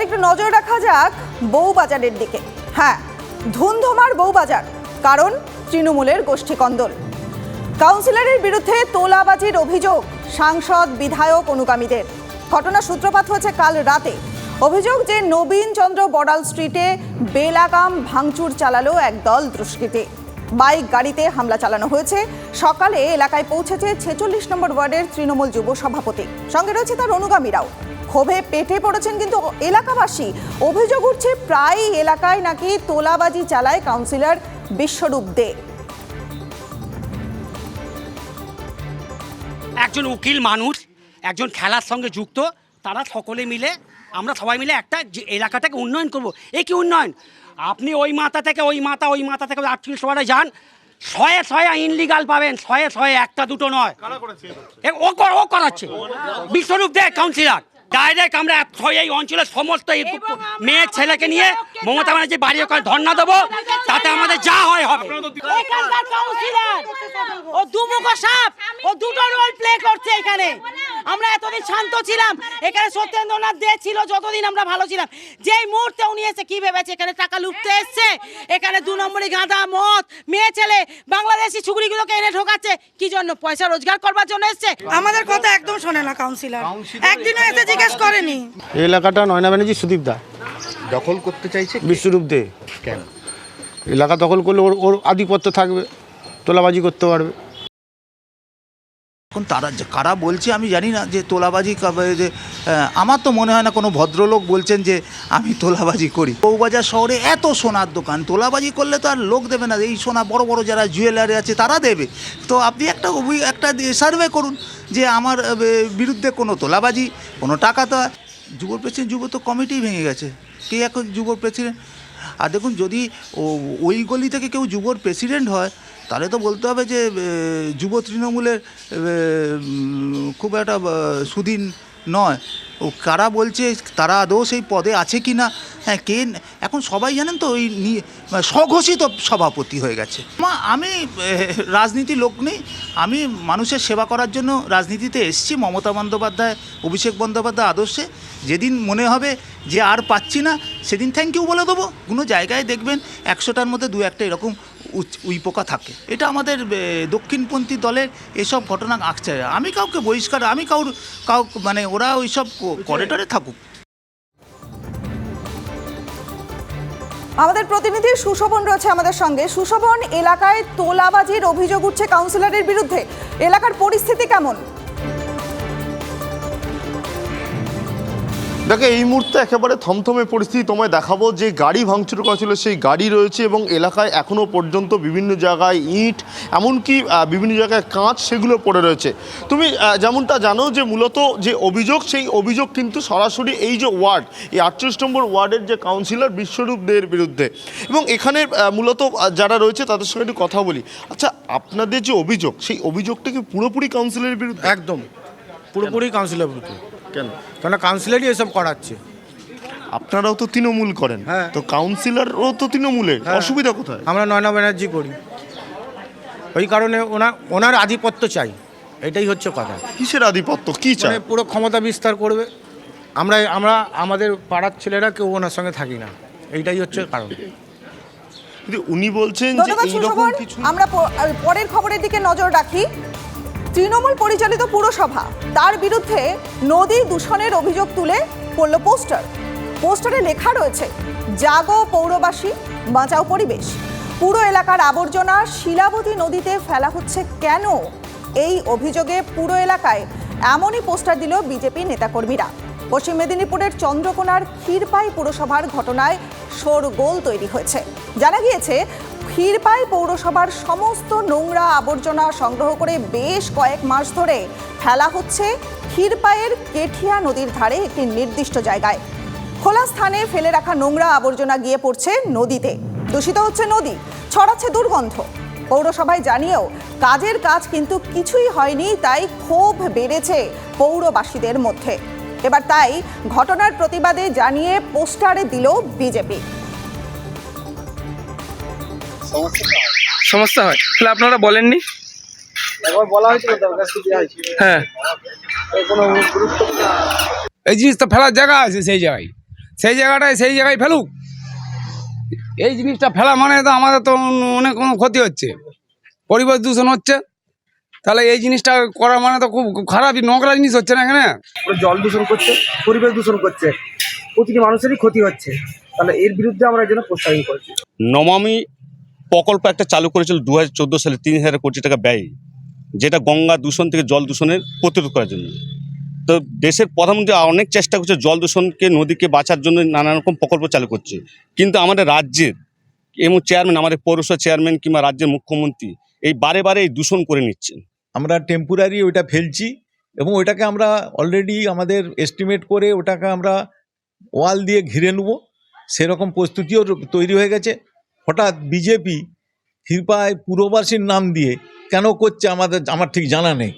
এবার একটু নজর রাখা যাক বউবাজারের দিকে। হ্যাঁ ধুমধুমার বউবাজার, কারণ তৃণমূলের গোষ্ঠী কন্দল কাউন্সিলরের বিরুদ্ধে তোলাবাজির অভিযোগ সাংসদ, বিধায়ক, অনুগামীদের। ঘটনা সূত্রপাত হয়েছে কাল রাতে। অভিযোগ যে নবীন চন্দ্র বড়াল স্ট্রিটে বেলাগাম ভাঙচুর চালালো একদল দুষ্কৃতী। বাইক গাড়িতে হামলা চালানো হয়েছে। সকালে এলাকায় পৌঁছেছে ছেচল্লিশ নম্বর ওয়ার্ডের তৃণমূল যুব সভাপতি। সঙ্গে রয়েছে তার অনুগামীরাও। ক্ষোভে পেটে পড়েছেন কিন্তু এলাকাবাসী। অভিযোগ উঠছে প্রায় এলাকায় নাকি তোলাবাজি চালায় কাউন্সিলর বিশ্বরূপ দে। একজন উকিল মানুষ একজন খেলার সঙ্গে যুক্ত তারা সকলে মিলে আমরা সবাই মিলে একটা যে এলাকাটাকে উন্নয়ন করব। এ কি উন্নয়ন? আপনি ওই মাথা থেকে ওই মাথা ওই মাথা থেকে আটত্রিশ ওয়ার্ডে যান। শয়ে শয়ে ইনলিগাল পাবেন শয়ে শয়ে একটা দুটো নয়। এ ও কর- ও করাচ্ছে। বিশ্বরূপ দে কাউন্সিলর ডাইরেক্ট আমরা এই অঞ্চলের সমস্ত এই মেয়ে ছেলেকে নিয়ে মমতা ব্যানার্জি বাড়ি ওখানে ধর্ণা দেবো তাতে আমাদের যা হয় হবে। এখানকার কাউন্সিলর ও দুমুখ সাপ। ও দুটো রোল প্লে করছে এখানে। আমরা এতদিন শান্ত ছিলাম। এখানে সত্যেন্দ্রনাথ দে ছিল যতদিন আমরা ভালো ছিলাম। যেই মুহূর্তে উনি এসে কি ভেবেছে? এখানে টাকা লুটতে এসছে। এখানে দু নম্বরই গাঁদা মদ মেয়ে ছেলে বাংলাদেশি ছুকরিগুলোকে এনে ঢোকাচ্ছে কি জন্য? পয়সা রোজগার করবার জন্য এসছে? আমাদের কথা একদম শোনে না কাউন্সিলর একদিনও এসে জিজ্ঞেস করেনি। এই এলাকাটা নয়না ব্যানার্জি সুদীপ দা। দখল করতে চাইছে বিশ্বরূপ দে। কেন? এলাকা দখল করলে ওর ওর আধিপত্য থাকবে তোলাবাজি করতে পারবে। এখন তারা কারা বলছে আমি জানি না, যে তোলাবাজি যে আমার তো মনে হয় না কোনো ভদ্রলোক বলছেন যে আমি তোলাবাজি করি। বউবাজার শহরে এত সোনার দোকান, তোলাবাজি করলে তো আর লোক দেবে না, এই সোনা বড় বড় যারা জুয়েলারি আছে তারা দেবে। তো আপনি একটা একটা সার্ভে করুন যে আমার বিরুদ্ধে কোনো তোলাবাজি, কোনো টাকা তো যুব প্রেসিডেন্ট, যুব তো কমিটি ভেঙে গেছে। কে এখন যুব প্রেসিডেন্ট? আর দেখুন যদি ওই গলি থেকে কেউ যুবর প্রেসিডেন্ট হয় তাহলে তো বলতে হবে যে যুব তৃণমূলের খুব একটা সুদিন নয়। ও কারা বলছে, তারা আদৌ সেই পদে আছে কি না? হ্যাঁ কে এখন সবাই জানেন তো, ওই স্বঘোষিত সভাপতি হয়ে গেছে। মা- আমি রাজনীতি লোক নেই, আমি মানুষের সেবা করার জন্য রাজনীতিতে এসেছি, মমতা বন্দ্যোপাধ্যায়, অভিষেক বন্দ্যোপাধ্যায় আদর্শে। যেদিন মনে হবে যে আর পাচ্ছি না, সেদিন থ্যাংক ইউ বলে দেবো। কোনো জায়গায় দেখবেন, একশোটার মধ্যে দু একটা এরকম উইপোকা থাকে। এটা আমাদের দক্ষিণপন্থী দলের এসব ঘটনা আঁকছে। আমি কাউকে বহিষ্কার, আমি কাউর, কাউ মানে ওরা ওইসব করিডরে থাকুক। আমাদের প্রতিনিধি সুশোভন রয়েছে আমাদের সঙ্গে। সুশোভন, এলাকায় তোলাবাজির অভিযোগ উঠছে কাউন্সিলরের বিরুদ্ধে। এলাকার পরিস্থিতি কেমন? দেখো, এই মুহূর্তে একেবারে থমথমে পরিস্থিতি তোমায় দেখাবো। যে গাড়ি ভাঙচুর করা ছিল, সেই গাড়ি রয়েছে এবং এলাকায় এখনও পর্যন্ত বিভিন্ন জায়গায় ইট, এমনকি বিভিন্ন জায়গায় কাঁচ সেগুলো পড়ে রয়েছে। তুমি যেমনটা জানো যে মূলত যে অভিযোগ, সেই অভিযোগ কিন্তু সরাসরি এই যে ওয়ার্ড, এই আটচল্লিশ নম্বর ওয়ার্ডের যে কাউন্সিলর বিশ্বরূপ দের বিরুদ্ধে। এবং এখানে মূলত যারা রয়েছে তাদের সঙ্গে একটু কথা বলি। আচ্ছা আপনাদের যে অভিযোগ, সেই অভিযোগটা কি পুরোপুরি কাউন্সিলরের বিরুদ্ধে? একদম। পুরোপুরি কাউন্সিলর বিরুদ্ধে। কেন? কেন কাউন্সিলরই এসব করাচ্ছে। আপনারাও তো তৃণমূল করেন। হ্যাঁ। তো কাউন্সিলরও তো তৃণমূলের। হ্যাঁ। অসুবিধা কোথায়? আমরা নয়না ব্যানার্জি করি। ওই কারণে ওনার ওনার আধিপত্য চাই। এটাই হচ্ছে কথা। কিসের আধিপত্য? কি মানে চায় পুরো ক্ষমতা বিস্তার করবে। আমরা আমরা আমাদের পাড়ার ছেলেরা কেউ ওনার সঙ্গে থাকি না। এইটাই হচ্ছে কারণ। কিন্তু উনি বলছেন যে ধন্যবাদ এইরকম সুশোভন। কিছু আমরা প- পরের খবরের দিকে নজর রাখি। তৃণমূল পরিচালিত পুরসভা, তার বিরুদ্ধে নদী দূষণের অভিযোগ তুলে পড়ল পোস্টার। পোস্টারে লেখা রয়েছে, জাগো পৌরবাসী, বাঁচাও পরিবেশ। পুরো এলাকার আবর্জনা শিলাবতী নদীতে ফেলা হচ্ছে কেন? এই অভিযোগে পুরো এলাকায় এমনই পোস্টার দিল বিজেপি নেতাকর্মীরা। পশ্চিম মেদিনীপুরের চন্দ্রকোনার ক্ষীরপাই পুরসভার ঘটনায় শোরগোল তৈরি হয়েছে। জানা গিয়েছে ক্ষীরপাই পৌরসভার সমস্ত নোংরা আবর্জনা সংগ্রহ করে বেশ কয়েক মাস ধরে ফেলা হচ্ছে ক্ষীরপাইয়ের কেঠিয়া নদীর ধারে একটি নির্দিষ্ট জায়গায়। খোলা স্থানে ফেলে রাখা নোংরা আবর্জনা গিয়ে পড়ছে নদীতে। দূষিত হচ্ছে নদী, ছড়াচ্ছে দুর্গন্ধ। পৌরসভায় জানিয়েও কাজের কাজ কিন্তু কিছুই হয়নি, তাই ক্ষোভ বেড়েছে পৌরবাসীদের মধ্যে। এবার তাই ঘটনার প্রতিবাদে জানিয়ে পোস্টারে দিল বিজেপি। সমস্যা হয়। তাহলে আপনারা বলেননি? হ্যাঁ। এই জিনিসটা ফেলার জায়গা আছে সেই জায়গায়। সেই জায়গাটায় সেই জায়গায় ফেলুক। এই জিনিসটা ফেলা মানে তো আমাদের তো অনেক কোনো ক্ষতি হচ্ছে। পরিবেশ দূষণ হচ্ছে। তাহলে এই জিনিসটা করা মানে তো খুব খারাপই নোংরা জিনিস হচ্ছে না এখানে? জল দূষণ করছে পরিবেশ দূষণ করছে। প্রতিটি মানুষেরই ক্ষতি হচ্ছে। তাহলে এর বিরুদ্ধে আমরা এই জন্য প্রস্তাবিত করছি। নমামি প্রকল্প একটা চালু করেছিল দু হাজার চোদ্দ সালে তিন হাজার কোটি টাকা ব্যয়, যেটা গঙ্গা দূষণ থেকে জল দূষণের প্রতিরোধ করার জন্য। তো দেশের প্রধানমন্ত্রী অনেক চেষ্টা করছে জল দূষণকে নদীকে বাঁচার জন্য নানা রকম প্রকল্প চালু করছে। কিন্তু আমাদের রাজ্যের এবং চেয়ারম্যান আমাদের পৌরসভা চেয়ারম্যান কিংবা রাজ্যের মুখ্যমন্ত্রী এই বারে বারে এই দূষণ করে নিচ্ছেন। আমরা টেম্পোরারি ওইটা ফেলছি এবং ওইটাকে আমরা অলরেডি আমাদের এস্টিমেট করে ওটাকে আমরা ওয়াল দিয়ে ঘিরে নেব। সেরকম প্রস্তুতিও তৈরি হয়ে গেছে। হঠাৎ বিজেপি কৃপায় পূর্ববাসীর নাম দিয়ে কেন করছে আমাদের আমার ঠিক জানা নেই।